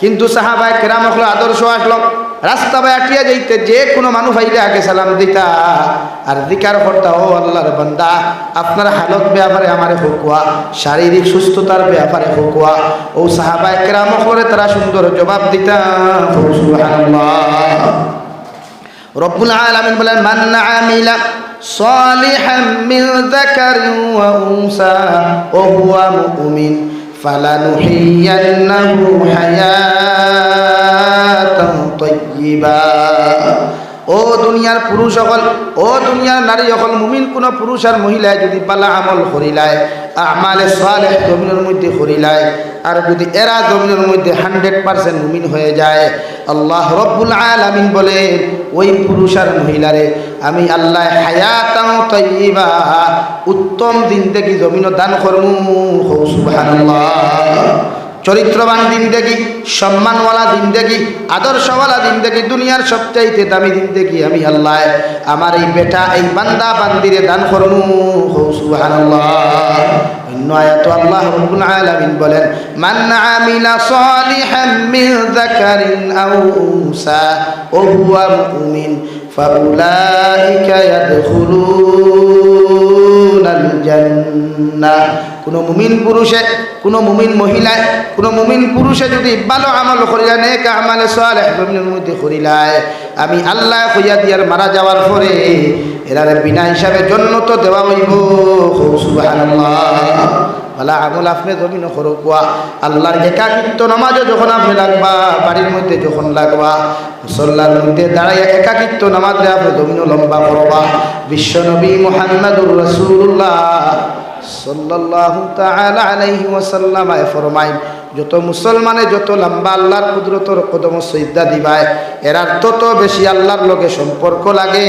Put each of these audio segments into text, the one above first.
কিন্তু সাহাবায় কেরাম হলো আদর্শ আসলো রাস্তা বাই আটিয়া যাইতে যে কোনো মানুষ আইলে আগে সালাম দিতা আর দিকার করতা ও আল্লাহর বান্দা আপনার হালত ব্যাপারে আমারে হুকুয়া শারীরিক সুস্থতার ব্যাপারে হুকুয়া ও সাহাবায় কেরাম করে তারা সুন্দর জবাব দিতা সুবহানাল্লাহ রব্বুল আলামিন বলেন মান আমিলা صالحا من ذكر وأنثى وهو مؤمن فلنحيينه حياة طيبة ও দুনিয়ার পুরুষ সকল ও দুনিয়ার নারী সকল মুমিন কোন পুরুষ আর মহিলায় যদি পালা আমল করিলায় আমালে সালেহ জমিনের মধ্যে করিলায় আর যদি এরা জমিনের মধ্যে হান্ড্রেড পার্সেন্ট মুমিন হয়ে যায়, আল্লাহ রব্বুল আলামিন বলে, ওই পুরুষ আর মহিলারে আমি আল্লাহ হায়াতাও তৈবা উত্তম দিন দেখি জমিন দান করমু। হৌ সুবহানাল্লাহ। চরিত্রবান দিন দেখি সম্মানওয়ালা দিন দেখি আদর্শওয়ালা দিন দেখি দুনিয়ার সবচাইতে দামি দিন দেখি আমি আল্লাহ। আমার এই বেটা, এই বান্দা বান্দিরে দান করমু। অন্য আল্লাহ কোনো মুমিন পুরুষে, কোনো মুমিন মহিলায়, কোনো মুমিন পুরুষে যদি ভালো আমল করিলা, নেক আমালে সালেহ জমিনের মধ্যে করিলায়, আমি আল্লাহ কইয়া দিয়ার মারা যাওয়ার পরে এরারে বিনা হিসাবে জন্য তো দেওয়া হইব। সুবহানাল্লাহ। ভালা আমল আপনি জমিন করো কোয়া। আল্লাহর একাকিত্ব নামাজও যখন আপনি লাগবা, বাড়ির মধ্যে যখন লাগবা, মুসল্লার মধ্যে দাঁড়াইয়া একাকিত্ব নামাজ আপনি জমিন লম্বা করবা। বিশ্ব নবী মোহাম্মদুর রসুল্লাহ ফরমাইন, যত মুসলমানে যত লম্বা আল্লাহর কুদরতর কদম সৈদা দিবায় এরার তত বেশি আল্লাহর লগে সম্পর্ক লাগে।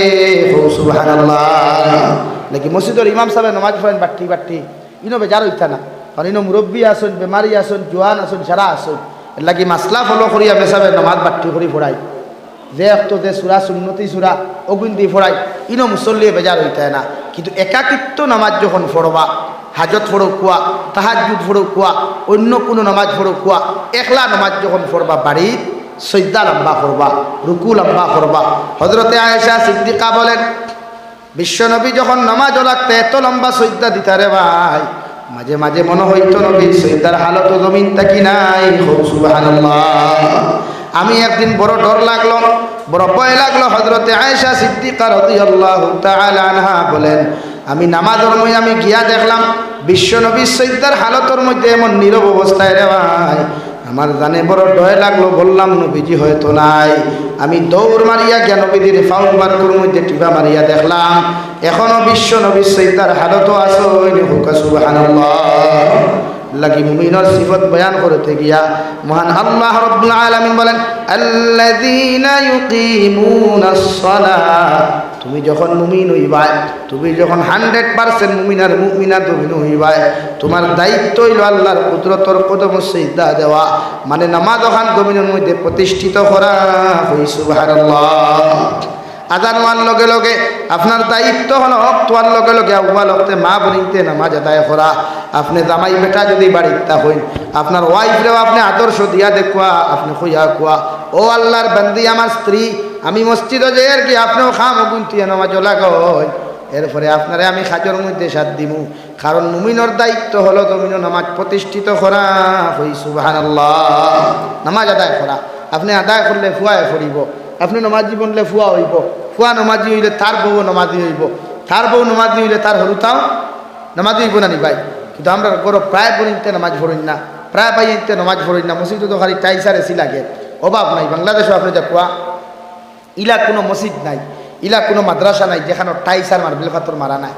নাকি মসজিদের ইমাম সাহেব নামাজ পড়েন, বাট্টি বাট্টি। ইনো বেজার হইতা না। কারণ ইনো মুরব্বী আসুন, বেমারি আসুন, জোয়ান আসুন সারা আসুন, এর লাগি মাসলা ফলো করিয়া বেসাবে নামাজ বাট্টি করি ফোড়াই। যে অক্ত যে সুরা সুন্নতি সুরা অগুন দি ফোড়াই, ইনো মুসল্লিয়ে বেজার হইতে না। কিন্তু একাকিত্ব নামাজ যখন ফোড়বা, হাজত ফোড়ো কুয়া তাহাজুদ ফোড়ো কুয়া, অন্য কোনো নামাজ ফোড়ো কুয়া, একলা নামাজ যখন ফোড়বা, বাড়ির সৈদা লম্বা করবা রুকু লম্বা করবা হজরতে আয়েশা সিদ্দিকা বলেন, বিশ্বনবী যখন নামাজ লাগতে এত লম্বা সৈদা দিতারে ভাই, মাঝে মাঝে মনে হইতো নবী সৈদার হালত জমিন তাকি নাই? হোক সুবহানাল্লাহ। আমি একদিন বড় ডর লাগল, বড় ভয় লাগল হজরতে আয়েশা সিদ্দিকা বলেন, আমি নামাজের মধ্যে আমি গিয়া দেখলাম বিশ্বনবী সৈদার হালতের মধ্যে এমন নীরব অবস্থায় রে ভাই। আমার জানে বড় ডয় লাগল, বললাম, নবীজি হয়তো নাই। আমি দৌড় মারিয়া গিয়া নবীদের ফাউল বার্কুর মধ্যে টিপা মারিয়া দেখলাম, এখনও বিশ্ব নবী সৈদার হালত আসো হুকা লাগি মুমিনের সিফত বয়ান করতে গিয়া মহান আল্লাহ রব্বুল আলামিন বলেন, আল্লাযীনা ইউকিমুনাস সালাত তুমি যখন মুমিন হইবাই তুমি যখন হান্ড্রেড পার্সেন্ট মুমিনার মুমিনা তুমি হইবাই তোমার দায়িত্ব হইল আল্লাহর কুদরতর কদম সিদ্ধা দেওয়া মানে নামাজ ওখান জমিনের মধ্যে প্রতিষ্ঠিত করা। হই সুবহানাল্লাহ। আজান হওয়ার লগে লগে, আপনার দায়িত্ব হলো অক্ত হওয়ার লগে লগে আউ্বাল অক্তে মা বনিতে নামাজ আদায় করা। আপনি জামাই বেটা যদি বাড়িতে হইন, আপনার ওয়াইফরেও আপনি আদর্শ দিয়া দেখুয়া, আপনি খুঁয়া কুয়া। ও আল্লাহর বান্দি, আমার স্ত্রী, আমি মসজিদে যে আর কি আপনিও খাম গুনতিয়ে নামাজ লাগাই এরপরে আপনারে আমি খাজর মধ্যে সাথ দিমু। কারণ মুমিনর দায়িত্ব হলো জমিন নামাজ প্রতিষ্ঠিত করা। হই সুবাহান নামাজ আদায় করা। আপনি আদায় করলে ফুয়ায় ফুরিব আপনি নমাজি বনলে ফুয়া হইব। ফুয়া নমাজি হইলে তার বউ নমাজি হইব। তার বউ নমাজি হইলে তার হরুতাও নমাজি হইব না নি ভাই? কিন্তু আমরা গরো প্রায় বনিতে নামাজ পড়িন না। প্রায় পাইতে নামাজ পড়িন না। মসজিদ তো খালি টাইসার এসি লাগে অভাব নাই। বাংলাদেশও আপনি দেখুয়া ইলা কোনো মসজিদ নাই। ইলা কোনো মাদ্রাসা নাই যেখানে টাইসার মার্বেল পাথর মারা নাই।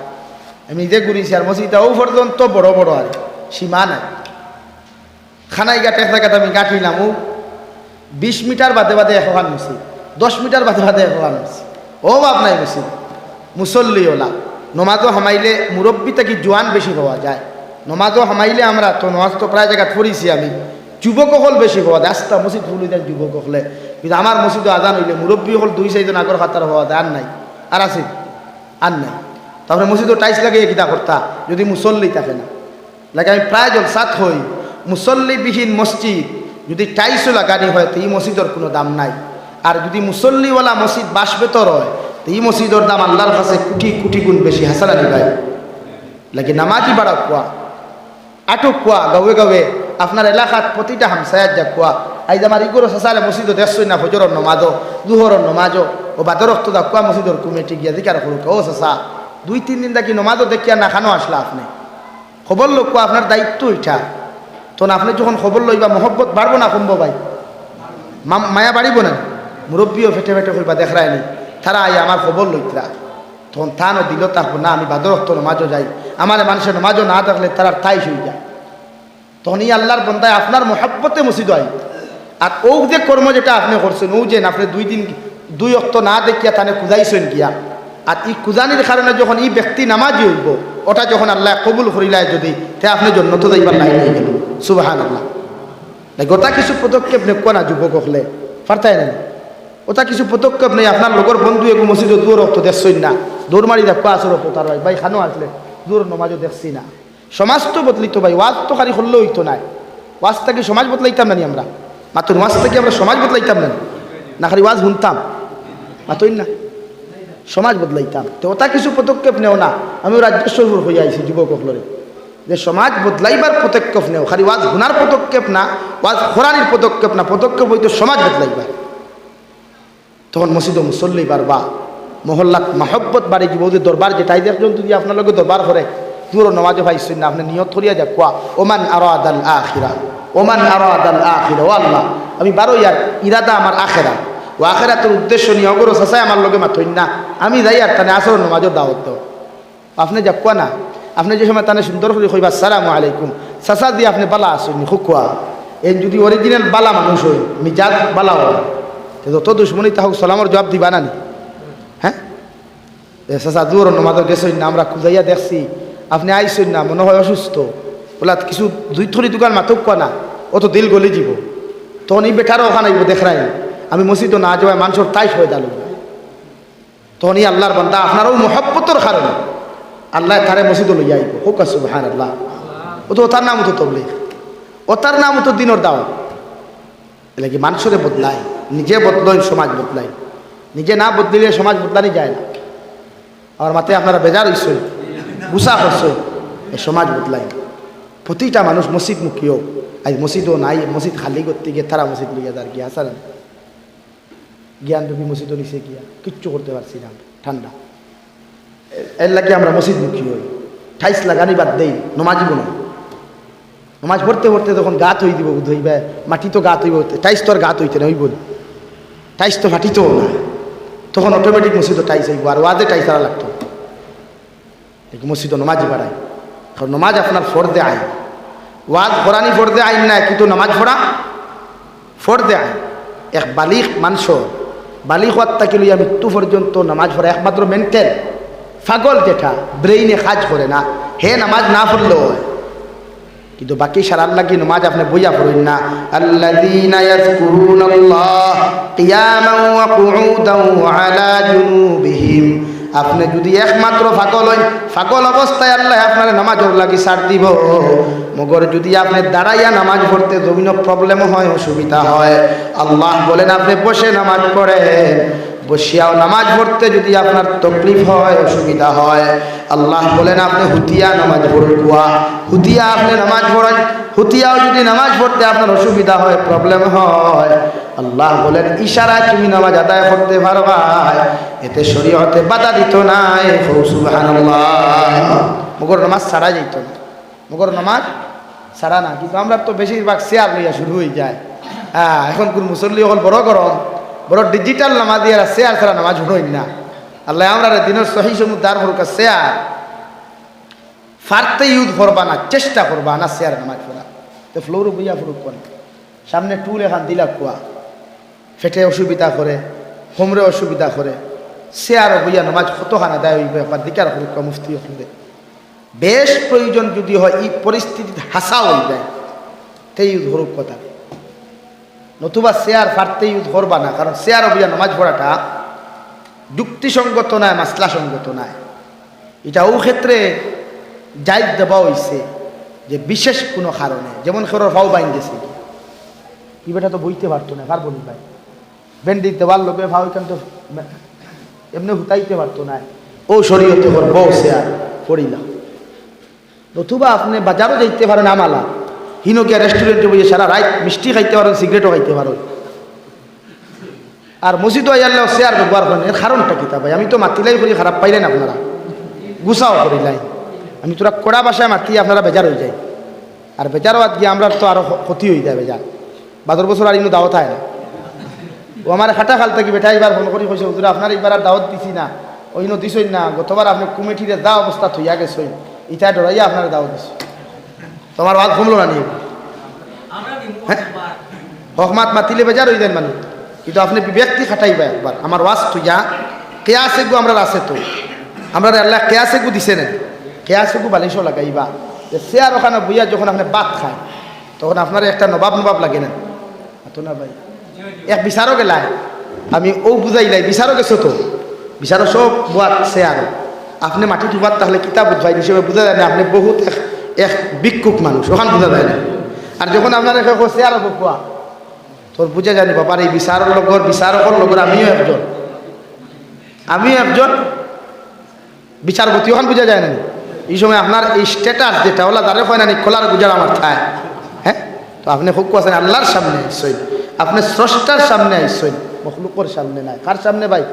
আমি নিজে ঘুরিছি আর মসজিদটাও পর্যন্ত বড় বড় আর সীমা নাই। খানাই গাঁটে একটা আমি গাঁঠিলাম ও। বিশ মিটার বাদে বাদে এখন মসজিদ। দশ মিটার বাদে বাদে মসজিদ ও বাপ নাই মসজিদ মুসল্লি ওলা নমাজও হামাইলে মুরব্বী থেকে জোয়ান বেশি হওয়া যায়? নমাজও হামাইলে আমরা তো নমাজ তো প্রায় জায়গা পড়িছি আমি। যুবক হল বেশি হওয়া যায়। আস্তা মসজিদ ফুলি যায় যুবক হলে। কিন্তু আমার মসজিদও আজান হইলে মুরব্বী হল দুই চারজন আগর খাতার হওয়া যায়। আর নাই। আর আছে? আর নাই। তারপরে মসজিদও টাইস লাগিয়ে কিতা করতা? যদি মুসল্লি থাকে না। লাগে আমি প্রায় জলসাত হই। মুসল্লিবিহীন মসজিদ যদি টাইসও লাগানি হয়, তো এই মসজিদের কোনো দাম নাই। আর যদি মুসল্লিওয়ালা মসজিদ বাস বেতর হয়, তো এই মসজিদের দাম আল্লাহর কাছে কোটি কোটি গুণ বেশি, হাসান আলী ভাই। লাগে নামাজি বাড়া কোয়া, আটক কোয়া গাঁৱে গাঁৱে আপনার এলাকাত প্রতিটা হামসায়াত যা কোয়া। আইজ আমার ইগোর সাসালে মসজিদ দেখছই না, ফজরের নমাজ দুহরের নমাজ ও বাদর রক্ত দা কোয়া মসজিদের কমিটি গিয়া দিকার করুক। ও সাসা, দুই তিন দিন দেখি নমাজও দেখিয়া না খানো আসলা আপনি। খবর লোক কোয়া, আপনার দায়িত্ব ইটা তখন আপনি যখন খবর লইবা, মহব্বত বাড়বো না কমবো ভাই। মায়া বাড়িব না। মুরব্বীও ফেটে ফেটে কইবা দেখরায়নি তারা আই আমার খবর লইতরা তখন থানও দিল, তারপর, না, আমি বাদর রক্ত নমাজও যাই। আমার মানুষের নমাজও না দেখলে তারা তাই হয়ে যায়। তখন এই আল্লাহর বন্দায় আপনার মহাব্বতে মসজিদ হয়। আর ও যে কর্ম যেটা আপনি করছেন, ও যে আপনি দুই দিন, দুই অক্ত না দেখিয়া তানে কুদাইছেন গিয়া। আর এই কুদানির কারণে যখন এই ব্যক্তি নামাজি হইব, ওটা যখন আল্লাহ কবুল করিলায় যদি, তে আপনি জন্য তো যাইবার নাই হয়ে গেল। সুবাহান আল্লাহ গোটা কিছু পদক্ষেপ নেব যুবক হলে পারতাই না ওটা কিছু পদক্ষেপ নেই, আপনার লগর বন্ধু এগু মসজিদ দূর রক্ত দেখছই না। দৌড় মারি দেখো আসর তার ভাই ভাই, খানো আসলে দূর নমাজও দেখছি না। সমাজ তো বদলিত ভাই ওয়াজ তো খালি হল্লো হইতো না ওয়াজ থেকে সমাজ বদলাইতাম না আমরা। মাত্র ওয়াজ থেকে আমরা সমাজ বদলাইতাম না না খালি ওয়াজ শুনতাম। মাতই না। সমাজ বদলাইতাম। তো ওটা কিছু পদক্ষেপ নেও না। আমিও রাজ্যেশ্বর হয়ে আইছি যুবক হলরে যে সমাজ বদলাইবার পদক্ষেপ নেও। খালি ওয়াজ গুনার পদক্ষেপ না ওয়াজ খোরানির পদক্ষেপ না। পদক্ষেপ হইতো সমাজ বদলাইবার তখন মসজিদ মুসল্লি বারবা। মহল্লাত মহব্বত বাড়ি যাব ওদের দরবার যেটাই দেখজন যদি আপনার লগে দরবার করে, দূর নমাজে ভাইছেন না, আপনি নিয়ত করিয়া যাক, কোয়া, ওমান আরও আদাল আখিরা, ওমান আরও আদাল আখিরা, ও আল্লাহ, আমি বারো ইয়ার ইরাদা আমার আখেরা। ও আখেরাতের উদ্দেশ্য নিয়ে অগর সাসাই আমার লগে মাথইন না। আমি যাই আর তানে আসর নমাজের দাওয়াত দাও। আপনি যাক, কোয়া না, আপনি যে সময় তানে সুন্দর করে কইবা, সালামু আলাইকুম, সাসা দিয়ে আপনি বালা আসুন খুকুয়া এই যদি অরিজিনাল বালা মানুষ হই মিজাজ বালা হয়। যত দুশ্মনী তাহলে সালামর জবাব দিবা না নি হ্যাঁ চাচা দূর নমাজ গেছই না আমরা খুঁজাইয়া দেখছি। আপনি আইসই না, মনে হয় অসুস্থ। বলা, কিছু দুই থরি দোকান কোয়া না, অত দিল গলে যাব তখন এই বেটারও ওখানে আইব দেখরাই আমি মসজিদ না যাওয়ায় মানুষের তাইশ হয়ে দালু। তখন এই আল্লাহর বান্দা আপনারও মহব্বতর কারণে আল্লাহ তারে মসজিদ লইয়া আইব। হোক আছে হ্যাঁ আল্লাহ ও তো ওতার নাম তো তবলে ওতার নাম তো দিনর দাও এলে কি মানুষরে বদলায়। নিজে বদলয় সমাজ বদলাই নিজে না বদলিলে সমাজ বদলানি যায় না। আমার মাথায় আপনারা বেজার হইছে, গুসা করছে, এই সমাজ বদলাই প্রতিটা মানুষ মসজিদ মুখীও আজ মসজিদও নাই, মসজিদ খালি করতে গিয়ে তারা মসজিদ লিয়ে যার গিয়া আসার জ্ঞান রূপী মসজিদও নিচে গিয়া, কিচ্ছু করতে পারছি না, ঠান্ডা। এর লাগে আমরা মসজিদ মুখী হই। ঠাইস লাগানি বাদ দেই, নমাজি বলো নমাজ পড়তে পড়তে তখন গাত হই দিব ধইবে মাটি তো গাত হইব, ঠাইস তো আর গাত হইতে না, হইব। টাইস তো ফাটিত না। তখন অটোমেটিক মসজিদও টাইস হইব আর ওয়াদে টাইস আরা লাগতো। এই মসজিদ নমাজি বাড়ায় কারণ নমাজ আপনার ফর্দে আইন ওয়াজ ফরানি ফর্দে আইন না কিন্তু নমাজ পড়া ফর্দে আইন এক বালিক মাংস, বালিক হওয়ার তাকে লইয়া মৃত্যু পর্যন্ত নামাজ পড়া একমাত্র মেন্টেল ফাগল যেটা ব্রেইনে কাজ করে না। হে নামাজ না পড়লেও হয়। কিন্তু বাকি সারার লাগি নমাজ আপনি বইয়া পড়েন না। আল্লাযীনা ইয়াযকুরুনাল্লাহ কিয়ামান ওয়া কুউদান ওয়া আলা জুনুবিহিম। আপনি যদি একমাত্র ফাগল হন ফাগল অবস্থায় আল্লাহ আপনার নামাজের লাগি সার দিব। মগর যদি আপনি দাঁড়াইয়া নামাজ পড়তে জমিন প্রবলেম হয়, অসুবিধা হয়। আল্লাহ বলেন, আপনি বসে নামাজ পড়েন। বসিয়াও নামাজ পড়তে যদি আপনার তকলিফ হয়, অসুবিধা হয়, আল্লাহ বলেন, আপনি হুতিয়া নামাজ পড়ুয়া। হুতিয়া আপনি নামাজ পড়েন, হুতিয়াও যদি নামাজ পড়তে আপনার অসুবিধা হয় প্রবলেম হয়। আল্লাহ বলেন, ইশারায় তুমি নামাজ আদায় করতে পারবা এতে শরীয়তে বাধা দিত নাই। মগর নামাজ সারা যেত না। মগর নামাজ সারা না। কিন্তু আমরা তো বেশিরভাগ শেয়ার লইয়া শুরু হয়ে যায়। হ্যাঁ এখন কোন মুসল্লি হল বড় গরম। বড় ডিজিটাল নামাজ দিয়ে শেয়ার ছাড়া নামাজ হইন না। আল্লাহ আমরা দিনের সহি সমুদ্র হরকা শেয়ার। ফারতে ইউজ করবা না, চেষ্টা করবা না শেয়ার নামাজ পড়া। তো ফ্লোর বইয়া ফুরুক করে সামনে টুল এখান দিলা কুয়া। ফেটে অসুবিধা করে, হোমরে অসুবিধা করে। শেয়ার বইয়া নামাজ কতখানা দেয় হইবে একবার দিকার ফুরুক মুফতি হইবে বেশ প্রয়োজন যদি হয় এই পরিস্থিতিতে হাসা হয়ে যায় তেই হরুক কথা। নতুবা শেয়ার ফারতে ইউজ করবা না, কারণ শেয়ার অভিযান নামাজ পড়াটা যুক্তিসঙ্গত নয় মাসলা সঙ্গত নয় এটা ও ক্ষেত্রে জায়দ দেওয়া হয়েছে যে বিশেষ কোনো কারণে, যেমন খেরোর ফাও বাইন গেছে ই বেটা তো বইতে পারতো না পারব নি ভাই ভেন্ডি দেওয়ার লোকে ভাও এখান তো এমনি হুতাইতে পারতো না। ও শরীয়তে বউ সে পড়িলাম। নতুবা আপনি বাজারও যাইতে পারেন, আমালা। হিনোকিয়া রেস্টুরেন্টে বসে সারা রাত মিষ্টি খাইতে পারেন সিগারেটও খাইতে পারেন। আর মসজিদও আইয়ালেও শেয়ার ব্যবহার করেন। এর কারণটা কি তা ভাই? আমি তো মাতিলাই করি, খারাপ পাইলেন আপনারা। গুছাও করিলাই আমি তোরা কড়া বাসায় মাতি, আপনারা বেজার হয়ে যায়। আর বেজারও আজ গিয়ে আমরা তো আরও ক্ষতি হয়ে যায় বেজার। বাদর বছর আর ইনু দাওয়াত হয় না। ও আমার খাটা খাল থেকে বেটা এবার ফোন করি, কইছে, হুজুর, আপনার এইবার আর দাওয়াত দিছি না। নো দিছই না। গতবার আপনি কুমিটিরে দা অবস্থা থইয়া গেছই ইটা ডরাইয়া আপনার দাওয়াত দিছি। তোমার ভাত কমলো না নিয়ে? হ্যাঁ? হকমাত মাতিলে বেজার হয়ে যায় মানুষ কিন্তু আপনি বিবেকটি খাটাইবা একবার। আমার ওয়াজ তুইয়া কেয়াসে গু আমরা আছে তো। আমরা আল্লাহ কেয়াসে গু দিছে না। কেয়াসে গু বালিশও লাগাইবা। যে সে আর ওখানে বইয়া যখন আপনি ভাত খায় তখন আপনার একটা নবাব নবাব লাগে না। তো না ভাই। এক বিচারও গেলায় আমি ও বুঝাইলাই বিচারও গেছো তো বিচারও সব বুয়াত সে আর। আপনি মাটি ডুবাত তাহলে কিতাব বুঝবাই হিসেবে বোঝা যায় না। আপনি বহুত এক বিক্ষুক মানুষ, ওখান বোঝা যায় না। আর যখন আপনার একে সে আর কোয়া তোর বুঝে জানি বাবার এই বিচারক লগর বিচারকর লগর আমিও একজন। আমিও একজন। বিচারপতি, ওখান বুঝা যায় না। এই সময় আপনার এই স্ট্যাটাস যেটা, ওলা তারে হয় না খোলার গুজার আমার থায় হ্যাঁ? তো আপনি খুব আছেন আল্লাহর সামনে আইসই। আপনি স্রষ্টার সামনে আইসই। মখলুকর সামনে নাই। কার সামনে ভাই?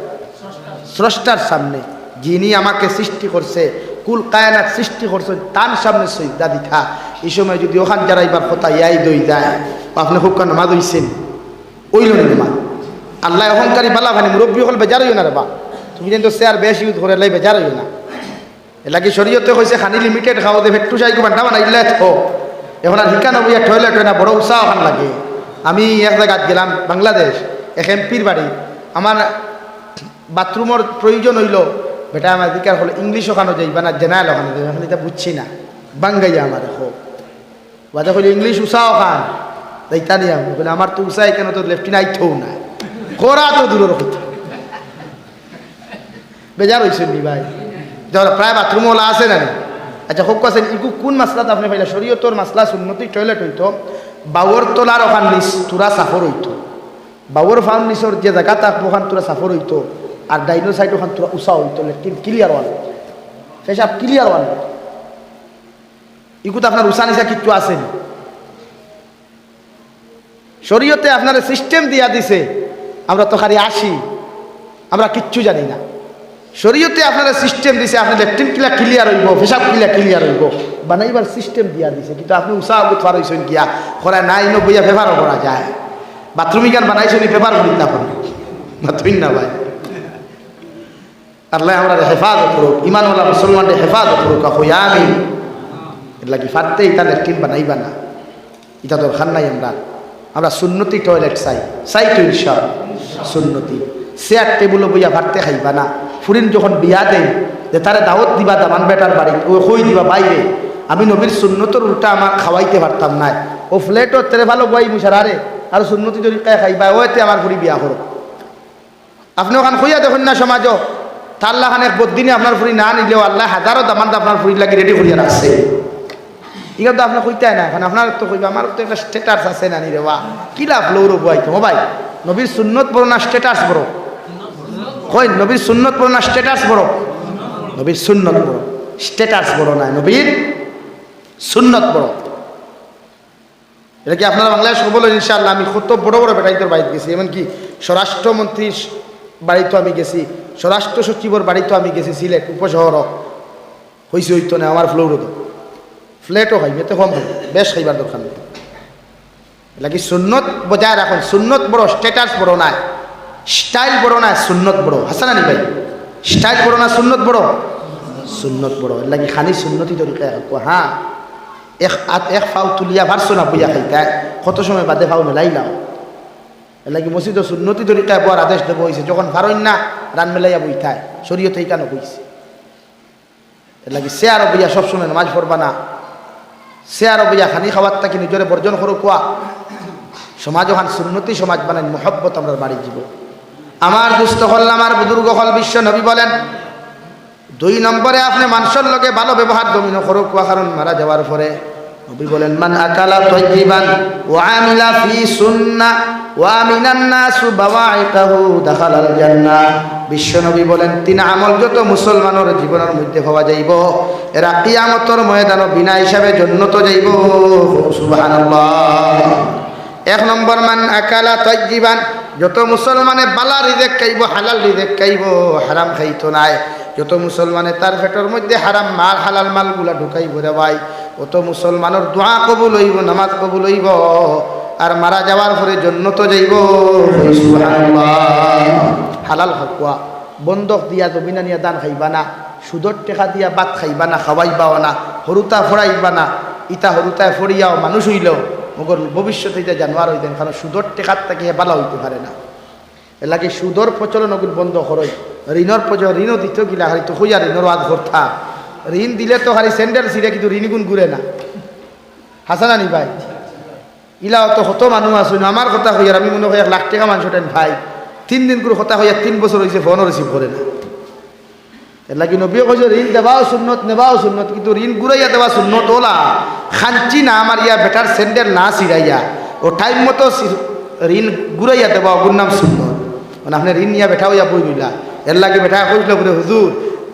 স্রষ্টার সামনে। যিনি আমাকে সৃষ্টি করছে কুল কায়নাত সৃষ্টি করছেন, তার সামনে সৈদা দিথা এই সময় যদি ওখান যারা এবার কথা ইয়াই দই যায় আপনি খুব কান মা দইছেন ওইল মা আল্লাহ অহংকারী বালা ভানি, মুরব্বী হল বেজার হইও না রে বা। তুমি কিন্তু শেয়ার বেশ করে লাই বেজার হইও না। এলাকি শরীয়তে কইছে, খানি লিমিটেড খাও দে ভেট্টু চাই কুমার ডাবা নাইলে থো এখন আর শিকা নবইয়া টয়লেট হয় না, বড় উৎসাহ ওখান লাগে। আমি এক জায়গাত গেলাম, বাংলাদেশ, এক এমপির বাড়ি। আমার বাথরুমের প্রয়োজন হইল বেটা আমার দিকার হলো ইংলিশ ওখানে যাইবা না জেনারেল ওখানে যাইবা এখন এটা বুঝছি না। বাঙ্গাইয়া আমার, হো। বাদে হইল ইংলিশ উষা ওখান? যাইতা নিয়ে আমি বলে আমার তো উষাই কেন তো লেফটিন আইথও না? করা তো দূরের কথা। বেজার হয়েছেন নি ভাই। যারা প্রায় বাথরুম ওলা আছে না আচ্ছা হোক আছেন ইকু কোন মাসলাত আপনি পাইলে? শরীয়তর মাসলা সুন্নতি টয়লেট হইতো, বাউর তোলার ওখান নিস তুরা সাফর হইতো। বাউর ফাউন নিসর যে জায়গা তাক ওখান তুরা সাফর হইতো। আর ডাইনো সাইড ওখান তুরা উষা হইতো লেকিন ক্লিয়ার ওয়ান সেসব ক্লিয়ার ওয়ান ইকুত আপনার উষা নিশা কিচ্ছু আসেনি। শরীয়তে আপনার সিস্টেম দিয়া দিছে, আমরা তো খালি আসি, আমরা কিচ্ছু জানি না। শরীয়তে আপনারা সিস্টেম দিছে আপনি লেট্রিন কিলা ক্লিয়ার হইব পেশাব কিলা ক্লিয়ার হইব। বানাইবার সিস্টেম দিয়া দিছে, কিন্তু আপনি উষা আগুত ফার হইছেন গিয়া খরা নাই ন বইয়া পেপারও করা যায়। বাথরুমি গান বানাইছেন পেপার করি না পারি বাথরুম না ভাই। আল্লাহ আমরা হেফাজত করুক, ইমানওয়ালা মুসলমানদের হেফাজত করুক হইয়া আমি এর লাগি ফাটতে ইটা লেট্রিন বানাইবা না। এটা দরকার নাই আমরা। আমরা সুন্নতি টয়লেট চাই। চাই তো ইনশাল সুন্নতি। চেয়ার টেবুলও বইয়া ভাততে খাইবা না। ফুরিন যখন বিয়া দেয়, যে তারে দাওয়াত দিবা দামান বেটার বাড়ি ও কই দিবা বাইরে। আমি নবীর সুন্নতর উল্টা আমার খাওয়াইতে পারতাম না। ও ফ্লেটও তেরে ভালো বই মুসার আরে সুন্নতি যদি কায় খাইবা ওতে আমার ফুরি বিয়া করো। আপনি ওখান কইয়া দেখুন না সমাজও। তাল্লা খান এক বদিনে আপনার ফুরি না নিলেও আল্লাহ হাজারো দামান আপনার ফুরি লাগি রেডি করিয়া রাখছে। ঠিক আছে আপনার কইতে না এখন আপনার তো কইবা, আমার তো একটা স্ট্যাটাস আছে না রে বা কি লাভ লৌরব আইতো? ভাই, নবীর সুন্নত বড় না স্ট্যাটাস বড়? কই, নবীর সুন্নত বড় না স্ট্যাটাস বড়? নবীর সুন্নত বড়। স্ট্যাটাস বড় না নবীর সুন্নত বড়। এটা কি আপনারা বাংলাদেশ বলো ইনশাআল্লাহ, আমি কত বড় বড় বেটাইতের বাড়িতে গেছি। এমনকি স্বরাষ্ট্রমন্ত্রীর বাড়িতেও আমি গেছি। স্বরাষ্ট্র সচিবর বাড়িতেও আমি গেছি সিলেট উপশহর হইছে হইতো না আমার ফ্লোরও তো ফ্ল্যাটও খাইবে তো কম খাইবে বেশ খাইবার দরকার নেই। সুন্নত বজায় রাখুন সুন্নত বড় স্ট্যাটাস বড় নাই। স্টাইল বড় না সুন্নত বড়। হাসান আনি ভাই? স্টাইল বড় না, সুন্নত বড়? সুন্নত বড়। লাগি খানি সুন্নতি তরিকা হ্যাঁ এক আত এক ফাও তুলিয়া ভারছো না বইয়া খাইতে কত সময় বাদে ফাও মেলাই লাও এর লাগি মসজিদ সুন্নতি তরিকায় বর আদেশ দেবো হয়েছে যখন ভারইন না রান মেলাইয়া বইথায়, শরীয়তে কেন কইছে। এর লাগি সে আরও বইয়া সবসময় নামাজ পড়বা না। সে আরও বইয়া খানি খাবার তাকে নিজরে বর্জন করো কোয়া। সমাজ ওখান সুন্নতি সমাজ বানান মহব্বত আমরা বাড়ি যাব আমার দুস্থ হল, আমার বুজুর্গ হল, বিশ্ব নবী বলেন, দুই নম্বরে আপনি মানুষের লগে ভালো ব্যবহার দমিন করো কোয়া, কারণ মারা যাওয়ার পরে। নবী বলেন, মান আকালা তয়্যিবান ওয়া আমিলা ফি সুন্নাহ ওয়া আমিনান নাসু বাওয়াইকাহু দাখালাল জান্নাহ। বিশ্বনবী বলেন, তিন আমল যত মুসলমানের জীবনের মধ্যে পাওয়া যাইব, এরা কিয়ামতর ময়দান বিনা হিসাবে জন্নত যাইব। সুবহানাল্লাহ। এক নম্বর, মান আকালা তয়্যিবান যত মুসলমানে বালা রিজেক খাইব, হালাল রিজেক খাইব, হারাম খাইতো নাই। যত মুসলমানে তার পেটের মধ্যে হারাম মাল, হালাল মালগুলা ঢুকাইব রে ভাই, অত মুসলমানের দোয়া কবুল হইব, নামাজ কবুল হইব, আর মারা যাওয়ার পরে জন্নত যাইব। সুবহানাল্লাহ। হালাল হাকুয়া বন্ধক দিয়া, জমিনা নিয়া দান খাইবা না, সুদর টেকা দিয়া ভাত খাইবা না, খাওয়াইবাও না, হরুতা ফড়াইবা না, ইটা হরুতায় ফড়িয়াও মানুষ হইলেও মগর ভবিষ্যতে এটা জানোয়ার হইতেন, কারণ সুদর টেকার থেকে বালা হইতে পারে না। এর লাগে সুদর প্রচলন ওগুলো বন্ধ করই ঋণর প্রচলন, ঋণও দিত গিলা হারি, তো হইয়া ঋণর আদ ভর্তা ঋণ দিলে তো হারি স্যান্ডেল ছিঁড়ে, কিন্তু ঋণ গুণ ঘুরে না। হাসানা নি ভাই, ইলা তো হত মানুষ আছো আমার কথা হইয়ার আমি মনে হয় এক লাখ টাকা মানুষ ভাই। তিন দিন করে কথা হইয়া তিন বছর হয়েছে ফোনও রিসিভ করে না। এর লাগি নবী কইছে, ঋণ দেবাও সুন্নত নেবাও সুন্নত, কিন্তু ঋণ ঘুরাইয়া দেওয়া সুন্নত ওলা। খাঞ্চি না আমার ইয়া বেটার স্যান্ডেল না সিরাইয়া ও টাইম মতো ঋণ ঘুরাইয়া দেওয়া ওগুর নাম সুন্নত। মানে আপনি ঋণ নিয়া বেঠা হইয়া বই রইলা এর লাগে বেঠা কইছিল বলে হুজুর,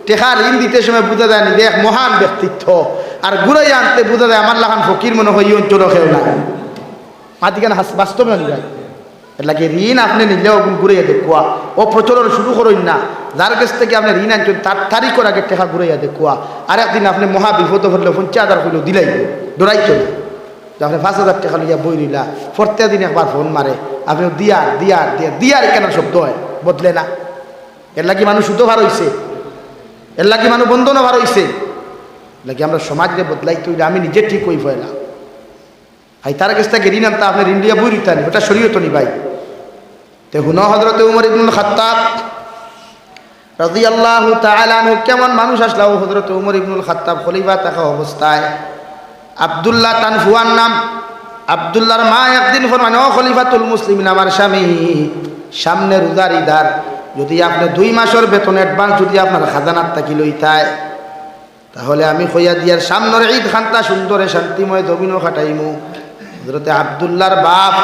টেকা ঋণ দিতে সময় বুঝা যায় নি যে এক মহান ব্যক্তিত্ব। আর ঘুরাইয়া আনতে বুঝা যায়, আমার লাগান ফকির মনে হয় অঞ্চল খেও না মাতিকান বাস্তব যায় এর লাগে ঋণ আপনি নিলেও ঘুরাইয়া দেখুয়া ও প্রচলন শুরু করুন না। যার কাছ থেকে আপনি ঋণ আনছেন, তার তারিখের আগে টাকা ঘুরাইয়া দেখুয়া আর একদিন আপনি মহা বিপদ হলে পঞ্চাশ হাজার হইলেও দিলাই না তো আপনি পাঁচ হাজার টাকা লইয়া বই রইলা প্রত্যেক দিন একবার ফোন মারে, আপনি দিয়ার দিয়ার দিয়ার দিয়ার কেন শব্দ হয়? বদলে না। এর লাগি মানুষ শুদ্ধ ভার হইছে। এর লাগি মানুষ বন্ধনও ভার হইছে। লাগি আমরা সমাজে বদলাইতে হইলে আমি নিজে ঠিক হই ফেলা ভাই, তার কাছ থেকে ঋণ আনতা আপনার ইন্ডিয়া বই রিতানি ওটা শরীয়ত নি ভাই। তে হুন হজরত উমর ইবনুল খাত্তাব রাজি আল্লাহ কেমন মানুষ আসলাম হজরত উমর ইবনুল খাত্তাব খলিফা থাকা অবস্থায়। আবদুল্লাহ তান ফুয়ার নাম। আবদুল্লাহর মা একদিন ফরমান, ও খলিফাতুল মুসলিমিন, আমার স্বামী, সামনে রোজার ইদার যদি আপনি দুই মাসের বেতন অ্যাডভান্স যদি আপনার খাজানার তাকি লইতায়, তাহলে আমি কইয়া দিয়ার সামনের ঈদ খান্তা সুন্দরে, শান্তিময় দবিনও খাটাইমু। হজরতে আবদুল্লাহর বাপ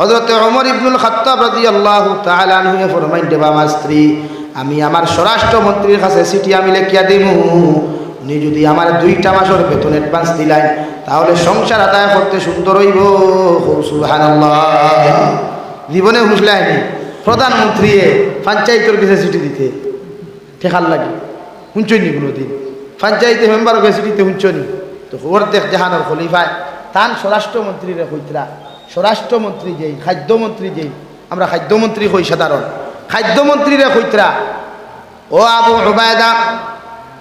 হজরতে অমর ইবনুল খাত্তাব রাদিয়াল্লাহু তাআলা আনহু ফরমাইন, দেবা আমার স্ত্রী আমি আমার স্বরাষ্ট্রমন্ত্রীর কাছে চিঠি আমি লেখিয়া দিমু। উনি যদি আমার দুইটা মাসের বেতন অ্যাডভান্স দিলাই তাহলে সংসার আদায় করতে সুন্দর হইব। সুবহানাল্লাহ। জীবনে হুসলাইনি প্রধানমন্ত্রী পঞ্চায়েতের কাছে চিঠি দিতে। ঠেকার লাগে। শুনছনি কোনোদিন? পঞ্চায়েতে মেম্বার গেছে চিঠিতে শুনছনি তো ওর দেখ জাহানোর খলিফায় তান স্বরাষ্ট্রমন্ত্রীরে কইতরা স্বরাষ্ট্রমন্ত্রী যেই, খাদ্যমন্ত্রী যেই, আমরা খাদ্যমন্ত্রী কই সাধারণ? খাদ্যমন্ত্রীরে কইতরা, ও আবু উবায়দা,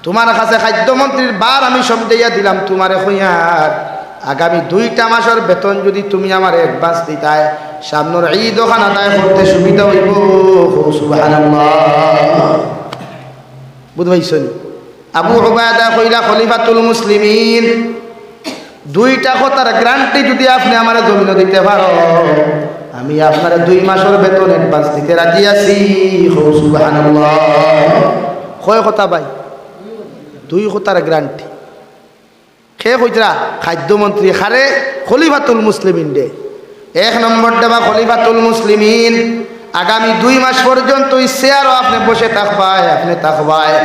তোমার কাছে খাদ্যমন্ত্রীর বার আমি সমঝাইয়া দিলাম তোমারে কইয়ার আগামী দুইটা মাসের বেতন যদি তুমি আমার অ্যাডভান্স দিতায়, সামনের এই দোকান আদায় করতে সুবিধা হইব। বুঝবাইছনি? আবু উবায়দা কইলা, খলিফাতুল মুসলিমিন, দুইটা কথার গ্রান্টি যদি আপনি আমার জমিন দিতে পারো আমি আপনার দুই মাসের বেতন অ্যাডভান্স দিতে রাজি আছি। কয় কথা ভাই? দুই কথার গ্রান্টি খে কইতরা খাদ্যমন্ত্রী খারে খলিফাতুল মুসলিমিন দে। এক নম্বর দেবা খলিফাতুল মুসলিমিন। আগামী দুই মাস পর্যন্ত শেয়ারও আপনি বসে থাকবায়, আপনি থাকবায়।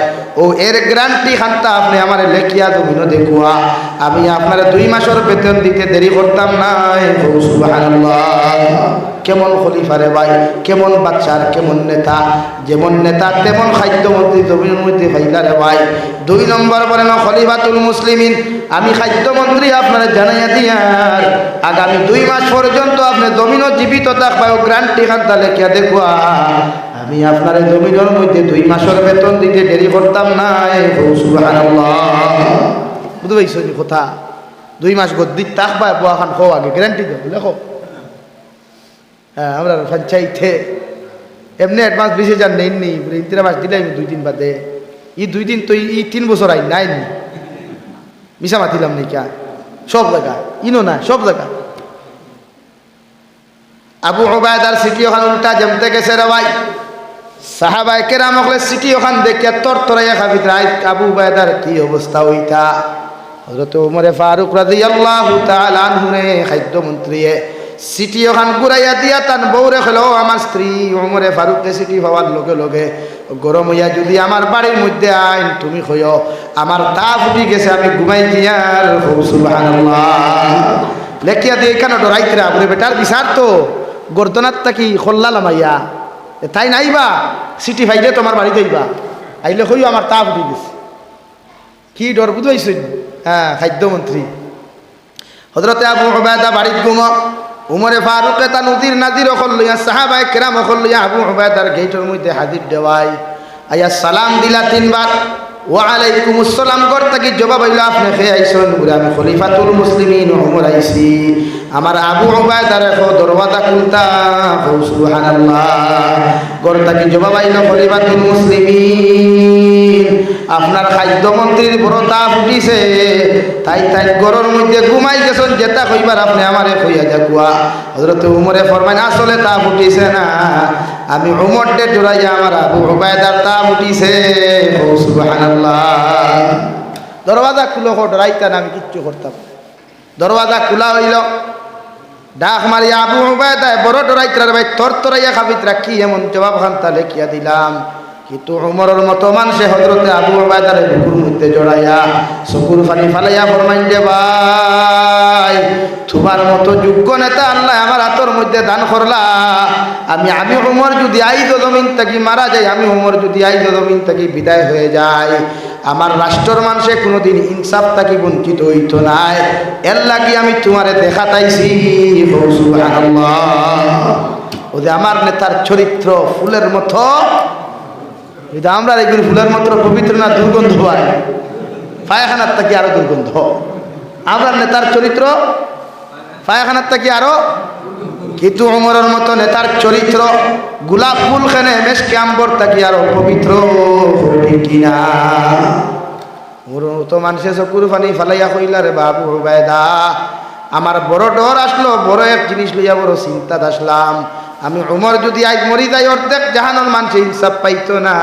ও এর গ্যারান্টি খান্তা আপনি আমার লেখিয়া জমিনও দেখুয়া। আমি আপনার দুই মাসের বেতন দিতে দেরি করতাম সুবহানাল্লাহ। কেমন খলিফারে ভাই, কেমন বাচ্চার, কেমন নেতা। যেমন নেতা, তেমন খাদ্যমন্ত্রী জমিনের মধ্যে ফাইলারে ভাই। দুই নম্বর বলেন খলিফাতুল মুসলিমিন, আমি খাদ্যমন্ত্রী আপনারা জানাইয়া দিয়ার। আগামী দুই মাস পর্যন্ত আপনি জমিনও জীবিত থাকবায় গ্রান্টি খান্তা লেখিয়া দেখুয়া, আমি আপনার জমিনের মধ্যে দুই মাসের বেতন দিতে দেরি করতাম নাই বুঝতে পারছ কথা? দুই মাস গদ্দির থাকবা বোয়াখান খো আগে গ্যারান্টি দেবো লেখো হ্যাঁ আমরা পঞ্চায়েতে। এমনি অ্যাডভান্স বেশি যান নেই নি ইন্দিরা মাস দিলাই দুই দিন বাদে। ই দুই দিন তো ই তিন বছর আইন নাই নি মিশা মাতিলাম নি কা সব জায়গা, ইনো না সব জায়গা। আবু ওবায়দার সিটি ওখান উল্টা জমতে গেছে রে ভাই। সাহাবাই কেরাম হলে সিটি ওখান দেখে তর তরাইয়া খাবি আবু ওবায়দার কি অবস্থা ওইটা? হজরত উমরে ফারুক রাজি আল্লাহ আনহুরে খাদ্যমন্ত্রী সিটি ওখান ঘুরাইয়া দিয়া তান বউরে খেলো, আমার স্ত্রী উমরে ফারুককে সিটি হওয়ার লগে লগে, গরম হইয়া যদি আমার বাড়ির মধ্যে আইন তুমি হইও, আমার তা ফুটি গেছে, আমি ঘুমাই দিয়ার লেখিয়া দিয়ে কেন ডরাইতরা বলে বেটার বিচার তো। গর্দনার তাকি খোল্লা লামাইয়া? তাই নাইবা সিটি ফাইলে তোমার বাড়িতে আইবা আইলে হইও আমার তা ফুটি গেছে কি ডর বুঝাইছেন হ্যাঁ খাদ্যমন্ত্রী হজরতে আবু ওবায়দা বাড়িত গুম উমরে ফারুকে তা নদীর নাদির অকল লইয়া সাহাবাই কেরাম অকল লইয়া আবু ওবায়দার গেটের মধ্যে হাজির দেওয়াই আইয়া সালাম দিলা তিনবার ওয়ালাইকুম আসসালাম করতে কি জবাব হইল আপনি খেয়ে আইসন আমি খলিফাতুল মুসলিমিন ওমর আইছি। আমার আবু ওবায়দার এখো দরওয়াজা খুলতা সুবহানাল্লাহ। করতে কি জবাব আইল খলিফাতুল মুসলিমিন? আপনার খাদ্যমন্ত্রীর বড় তাপ উঠিছে তাই তাই গরর মধ্যে ঘুমাই গেছেন, যেটা কইবার আপনি আমারে কইয়া যাগুয়া হজরত উমরে ফরমাইন, আসলে তাপ উঠিছে না। আমি উমরটে জোড়াইয়া আমার আবু উবায়দার তাপ উঠিছে সুবহানাল্লাহ। দরওয়াজা খুলো হো ডরাইতা না আমি কিচ্ছু করতাম। দরওয়াজা খোলা হইল। ডাক মারিয়া, আবু উবায়দায় বড় ডরাইতরার ভাই তোরাইয়া তরাইয়া খাবিতরা, কি এমন জবাব খান তাহলে কিয়া দিলাম। কিন্তু উমরের মতো মানুষে হজরতে আবু উবায়দার বুকুর মধ্যে জড়াইয়া চকুর ফানি ফালাইয়া ফরমাইন যে ভাই, তোমার মতো যোগ্য নেতা আল্লাহ আমার হাতর মধ্যে দান করলা। আমি আমি উমর যদি আইদ জমিন থাকি মারা যাই, আমি উমর যদি আইদ জমিন থাকি বিদায় হয়ে যায় আমার রাষ্ট্রের মানুষে কোনোদিন ইনসাফ থাকি বঞ্চিত হইত নাই। এর লাগি আমি তোমারে দেখা তাইছি ওদের আমার নেতার চরিত্র ফুলের মতো এটা আমরা এগুলি ফুলের মতো পবিত্র না, দুর্গন্ধ হয়। পায়খানার থেকে আরও দুর্গন্ধ। আমরা নেতার চরিত্র, পায়খানার থেকে আরও কিন্তু অমরের মতো নেতার চরিত্র, গোলাপ ফুল খানে মেশ ক্যাম্বর থাকি আরও পবিত্র কিনা? তো মানুষে চকুর পানি ফালাইয়া কইলা রে বাবু বেদা আমার বড় ডর আসলো, বড় এক জিনিস লইয়া বড় চিন্তাত আসলাম। আমি উমর যদি আজ মরি যাই অর্ধেক জাহানোর মানুষে হিসাব পাইতো না।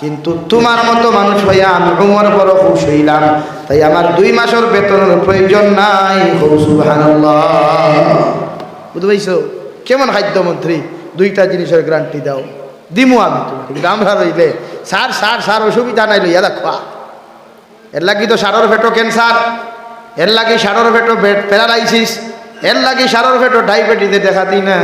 কিন্তু তোমার মতো মানুষ হইয়া আমি উমর বড় খুশ হইলাম। তাই আমার দুই মাসের বেতনের প্রয়োজন নাই। বুঝতে পাইছো কেমন খাদ্যমন্ত্রী? দুইটা জিনিসের গ্যারান্টি দাও। দিমু আমি তোমাকে, কিন্তু আমরা রইলে সার সার সার অসুবিধা নাই লইয়া দেখবা এর লাগি তো সারর ফেটো ক্যান্সার এর লাগি সারর ফেটো প্যারালাইসিস এর লাগি সারর ফেটো ডায়াবেটিসে দেখা দিই না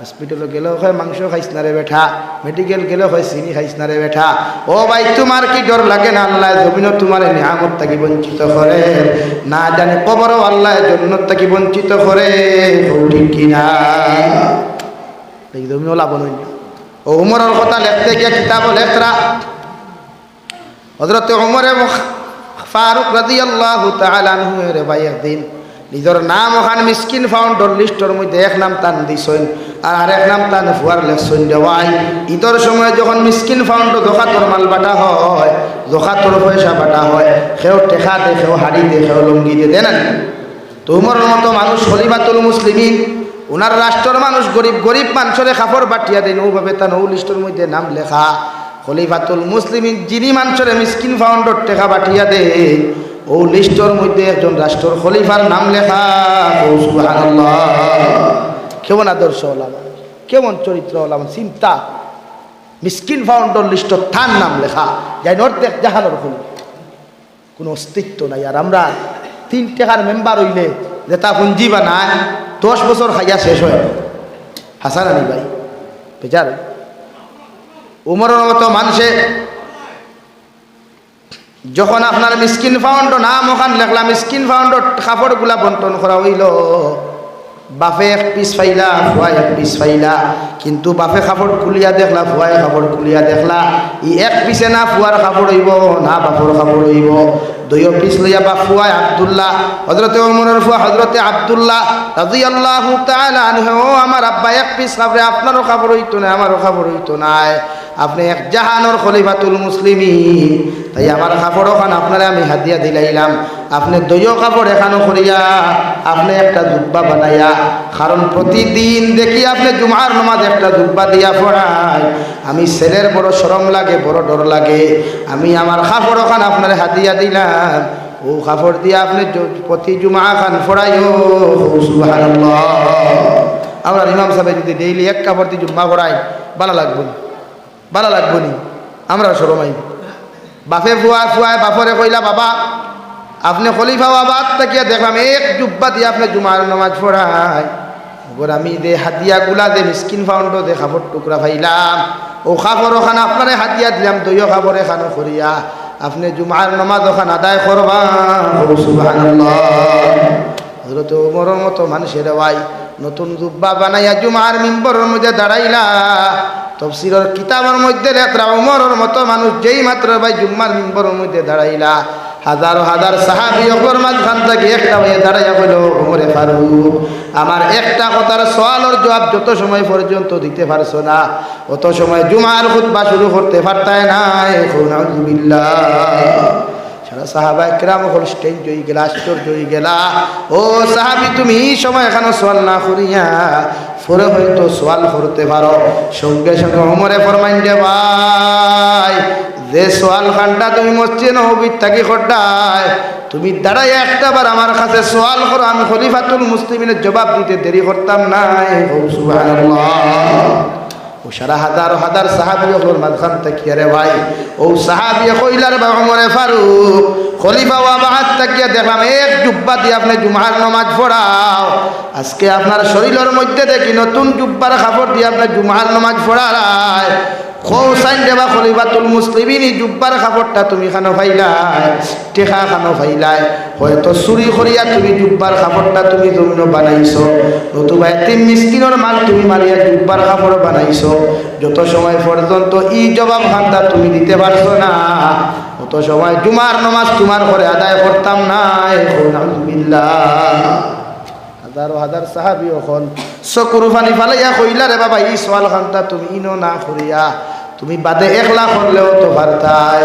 হসপিটালে গেলেও হয়, মাংস খাইস না রে বেঠা মেডিকেল গেলেও হয়, চিনি খাইস না রে বেঠা ও ভাই, তোমার কি ডর লাগে না? আল্লাহ জমিনও তোমার নিয়ামত থাকি বঞ্চিত করে। না জানি কবরও আল্লাহ জন্নত থাকি বঞ্চিত করে। ঠিক কিনা? জমিনও লাভ ও উমরের কথা লেখতে গিয়ে কিতাব লেখরা। হজরত উমরে ফারুক রাজি আল্লাহ তালু রে ভাই একদিন নিজের নাম ওখান মিসকিন ফাউন্ডর লিস্টর মধ্যে এক নাম তান দিছেন, আর আরেক নাম তান ফুয়ার লেখছেন দেওয়াই ঈদের সময় যখন মিসকিন ফাউন্ড দোকাতর মাল বাটা হয়, দোকাতর পয়সা বাটা হয়, সেও টেকা দে, সেও হাড়ি দে, সেও লঙ্গি দে, দেন তোমার মতো মানুষ খলিফাতুল মুসলিমিন ওনার রাষ্ট্রের মানুষ গরিব গরিব মানুষের কাপড় বাটিয়া দেন, ওভাবে তা নৌ লিস্টের মধ্যে নাম লেখা। খলিফাতুল মুসলিমিন যিনি মানুষের মিসকিন ফাউন্ডর টেকা বাটিয়া দেন ও লিস্টর মধ্যে একজন রাষ্ট্রর খলিফার নাম লেখা। কেমন আদর্শ হলাম কেমন চরিত্র হলাম চিন্তা। মিসকিন ফাউন্ডর লিস্টর থান নাম লেখা। যাই অর্ধেক জাহানোর হল কোনো অস্তিত্ব নাই। আর আমরা তিন টাকার মেম্বার হইলে যেটা পুঞ্জি বা নাই, দশ বছর খাইয়া শেষ হয়। হাসান আলী ভাই বেচার উমরের মতো মানুষে যখন আপনার মিসকিন ফাউন্ড নাম ওখান লেখলাম, মিসকিন ফাউন্ড কাপড়গুলা বন্টন করা হইল। বাপে এক পিস ফাইলা ফুয়াই এক পিস ফাইলা, কিন্তু বাপে কাপড় খুলিয়া দেখলা ফুয়াই কাপড় খুলিয়া দেখলা, ই এক পিসে না ফুয়ার কাপড় হইব, না বাপর কাপড় হইব। দুই পিস লইয়া বা ফুয়াই আবদুল্লাহ হজরতে ওমরের ফুয়া হজরতে আবদুল্লাহ রাজি আল্লাহ ও আমার আব্বা, এক পিস কাপড়ে আপনারও কাপড় হইতো না, আমারও কাপড় হইতো নাই আপনি এক জাহানোর খলিফাতুল মুসলিমি তাই আমার কাপড় ওখান আপনারা আমি হাতিয়া দিলাইলাম। আপনি দইও কাপড় এখানো করিয়া, আপনি একটা জুব্বা বানাইয়া কারণ প্রতিদিন দেখি আপনি জুমার নমাজ একটা জুব্বা দিয়া পড়ায়। আমি ছেলের বড় সরম লাগে, বড় ডর লাগে। আমি আমার কাপড় ওখান আপনার হাতিয়া দিলাম। ও কাপড় দিয়ে আপনি প্রতি জুমা খান ফড়াইও আমরা ইমাম সাহেব যদি ডেইলি এক কাপড় দিয়ে জুম্মা ফড়াই ভালো লাগবো না? ভালো লাগবো নি? আমরা সরমাই বাপে ফুয়া ফুয়ায়, বাপরে কইলা, বাবা, আপনি খলিফা বাবাদ তাকিয়া দেখলাম এক জুব্বা দিয়ে আপনি জুমার নামাজ পড়ায়। ওর আমি দে হাতিয়া গুলা দে মিসকিন ফাউন্ড দে খাবর টুকরা ফাইলাম ও খাবর ওখান আপনারে হাতিয়া দিলাম দইও খাবর এখানো করিয়া। আপনি জুমার নমাজ ওখানে আদায় করবা হজরত ওমরের মতো মানুষের ভাই নতুন জুব্বা বানাইয়া জুমার মিম্বরের মধ্যে দাঁড়াইলা। তফসিরের কিতাবের মধ্যে লেখরা উমরের মতো মানুষ যেই মাত্র ভাই জুম্মার মিম্বরের মধ্যে দাঁড়াইলা। হাজার হাজার সাহাবি অপর মাঝখান থেকে একটা হয়ে দাঁড়াইয়া কইল, ওমরে ফারুক, আমার একটা কথার সওয়ালের জবাব যত সময় পর্যন্ত দিতে পারছ না, অত সময় জুমার খুতবা শুরু করতে পারতায় না, এখন আউযুবিল্লাহ। সারা সাহাবা একরাম হল স্টেজ জয়ী গেলা, আশ্চর্য হয়ে গেলা। ও সাহাবি, তুমি এই সময় এখানে সোয়াল না করিয়া ফরে হয়তো সোয়াল করতে পারো। সঙ্গে সঙ্গে অমরে ফরমাইন দে ভাই যে সোয়াল খানটা তুমি মসজিদ নবীর থাকি খড্ডায়। তুমি দাঁড়াই একটা বার আমার কাছে সোয়াল করো আমি খলিফাতুল মুসলিমিনের জবাব দিতে দেরি করতাম না সুবহানাল্লাহ। ও সারা হাজার হাজার সাহাবি ওর মাঝখান তাকিয়া রে ভাই। ও সাহাবি কইলার বা ওমরে ফারুক খলিফা বাবাহাত তাকিয়া দেখলাম এক জুব্বা দিয়ে আপনি জুমার নামাজ পড়াও। আজকে আপনার শরীরের মধ্যে দেখি নতুন জুব্বার কাপড় দিয়ে আপনি জুমার নামাজ পড়ায় খৌসাইন দেবা খলিফাতুল মুসলিমিন জুব্বার কাপড়টা তুমি খানো ফাইলাই টেকা খানো ফাইলাই। হয়তো চুরি করিয়া তুমি জুব্বার কাপড়টা তুমি জমিন বানাইছো। নতুবা এতিম মিসকিনের মাল তুমি মারিয়া জুব্বার কাপড় বানাইছো। যত সময় পর্যন্ত ই জবাব খান্দা তুমি দিতে পারছ না। অত সময় জুমার নমাজ তোমার ঘরে আদায় করতাম না এখন আলহামদুলিল্লাহ হাজার হাজার সাহাবি অকল চকুর পানি ফালাইয়া কইলা রে বাবা ই সোয়াল খান্তা তুমি ইনো না করিয়া তুমি বাদে একলা করলেও তো পারতাই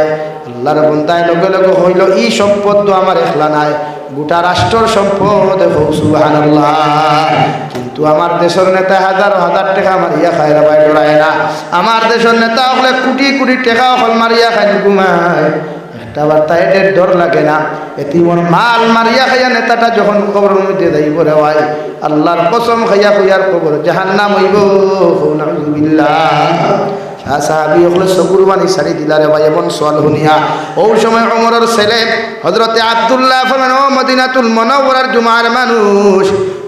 আল্লাহর বন্দায় লগে লগে হইল ই সম্পদ তো আমার একলা নাই। গোটা রাষ্ট্রর সম্পদ সুবহানাল্লাহ। কিন্তু আমার দেশের নেতা হাজার হাজার টাকা মারিয়া খায় রে ভাই ডরায় না আমার দেশের নেতা হলে কোটি কোটি টাকা হল মারিয়া খায় ঘুমায় বার্তা এদের ডর লাগে না। এটি মোর মাল মারিয়া খাইয়া নেতাটা যখন কবর মধ্যে যাইব রে ভাই, আল্লাহর কসম খাইয়া খুইয়ার কবর জাহান্নাম হইব। নাউজুবিল্লাহ সাহাবি হলে চকুর বাণী সারি দিলা রে ভাই, এমন সোয়াল শুনিয়া। ও সময় অমরের ছেলে হজরতে আবদুল্লাহ ফরমান, ও মদিনাতুল মনোবরার জুমার মানুষ,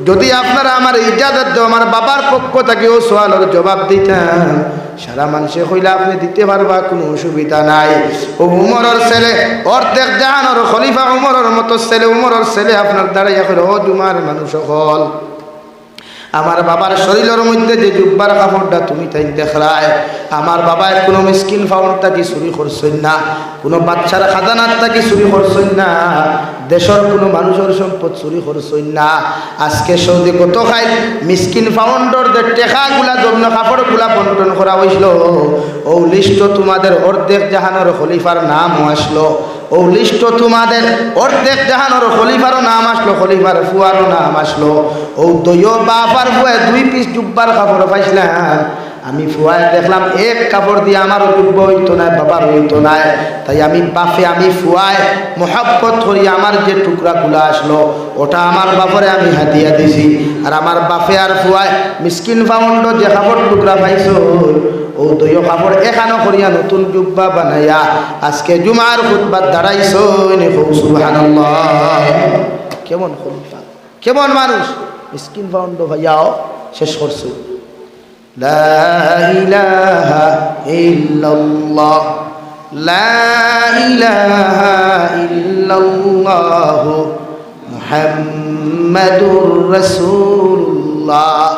যদি আপনারা আমার ইজাজত আমার বাবার পক্ষ থেকে ও সোয়ালের জবাব দিতেন, সারা মানুষে কইলা আপনি দিতে পারবা, কোনো অসুবিধা নাই। ও উমরের ছেলে, অর্ধেক জাহানোর খলিফা উমরের মতো ছেলে উমরের ছেলে আপনার দাঁড়াইয়া করে ও জুমার মানুষ সকল আমার বাবার শরীরের মধ্যে যে জুব্বার কাপড়টা তুমি তাই দেখলায়, আমার বাবা কোনো মিসকিন ফাউন্ডটা কি চুরি করছেন না, কোনো বাচ্চার খাজানারটা কি চুরি করছেন না, দেশের কোনো মানুষের সম্পদ চুরি করছেন না। আজকে সৌদি কত খাই মিসকিন ফাউন্ডর যে টেকাগুলা জন্য কাপড়গুলা বন্টন করা হয়েছিল ও লিস্ট তোমাদের অর্ধেক জাহানোর খলিফার নাম আসলো। ও তোমাদের অর্ধেক জাহানোর খলিফারও নাম আসলো খলিফার ফুয়ারও নাম আসলো। ও দইও বাপার ফুয়ায় দুই পিস জুব্বার কাপড় পাইছিলাম। আমি ফুয়ায় দেখলাম, এক কাপড় দিয়ে আমারও জুব্ব হইতো না বাবার হইতো না তাই আমি বাপে আমি ফুয়ায় মোহাব্বত করি আমার যে টুকরাগুলো আসলো, ওটা আমার বাপরে আমি হাতিয়া দিছি। আর আমার বাপে আর ফুয়ায় মিসকিন ফাউন্ড যে কাপড় টুকরা পাইছো ও দইও কাপড় এখানো করিয়া নতুন জুব্বা বানাইয়া আজকে জুমার খুতবাত দাঁড়াইছো কেমন খলিফা কেমন মানুষ? মিসকিন ফাউন্ড ভাইয়াও শেষ করছ লা ইলাহা রাসূলুল্লাহ